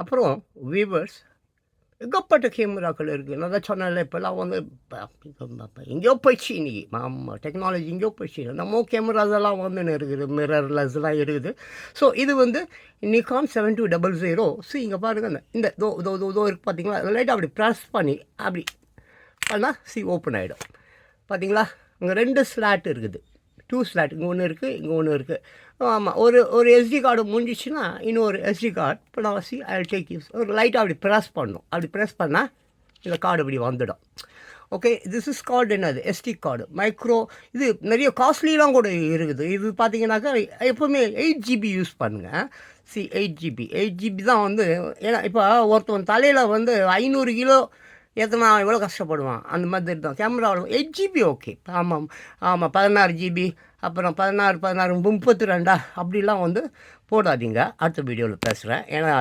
அப்புறம் வீவர்ஸ் ஏகப்பட்ட கேமராக்கள் இருக்குது நான் தான் சொன்னேன்ல இப்போல்லாம் வந்து எங்கேயோ போயிடுச்சு இன்றைக்கி ஆமாம் டெக்னாலஜி எங்கேயோ போயிடுச்சு நம்ம கேமராஸ் எல்லாம் வந்துன்னு இருக்குது மிரர்லெஸ்லாம் இருக்குது. ஸோ இது வந்து Nikon seven two double zero so இங்கே பாருங்கள் இந்த- இந்த தோ தோ தோ தோ இருக்குது பார்த்தீங்களா லைட்டாக அப்படி ப்ரெஸ் பண்ணி அப்படி பண்ணால் சி ஓப்பன் ஆகிடும் பார்த்தீங்களா இங்கே ரெண்டு ஸ்லாட் இருக்குது. டூ ஸ்லாட் இங்கே ஒன்று இருக்குது இங்கே ஒன்று இருக்குது ஆமாம் ஒரு ஒரு எஸ்டி கார்டு முடிஞ்சிச்சுன்னா இன்னொரு எஸ்டி கார்டு இப்போ நான் சி ஐ டேக் யூஸ் ஒரு லைட்டாக அப்படி ப்ரெஸ் பண்ணணும் அப்படி ப்ரெஸ் பண்ணால் இந்த கார்டு இப்படி வந்துடும். ஓகே திஸ் இஸ் கார்டு என்னது? எஸ்டி கார்டு மைக்ரோ இது நிறைய காஸ்ட்லிலாம் கூட இருக்குது. இது பார்த்தீங்கன்னாக்கா எப்போவுமே எயிட் ஜிபி யூஸ் பண்ணுங்கள் C eight GB eight GB தான் வந்து ஏன்னா இப்போ ஒருத்தவன் தலையில் வந்து ஐநூறு கிலோ எத்தனை எவ்வளோ கஷ்டப்படுவான்? அந்த மாதிரி தான். கேமராவில் எயிட் ஜிபி ஓகே ஆமாம் ஆமாம் பதினாறு ஜிபி அப்புறம் பதினாறு பதினாறு முப்பத்தி ரெண்டா? அப்படிலாம் வந்து போடாதீங்க. அடுத்த வீடியோவில் பேசுகிறேன் ஏன்னா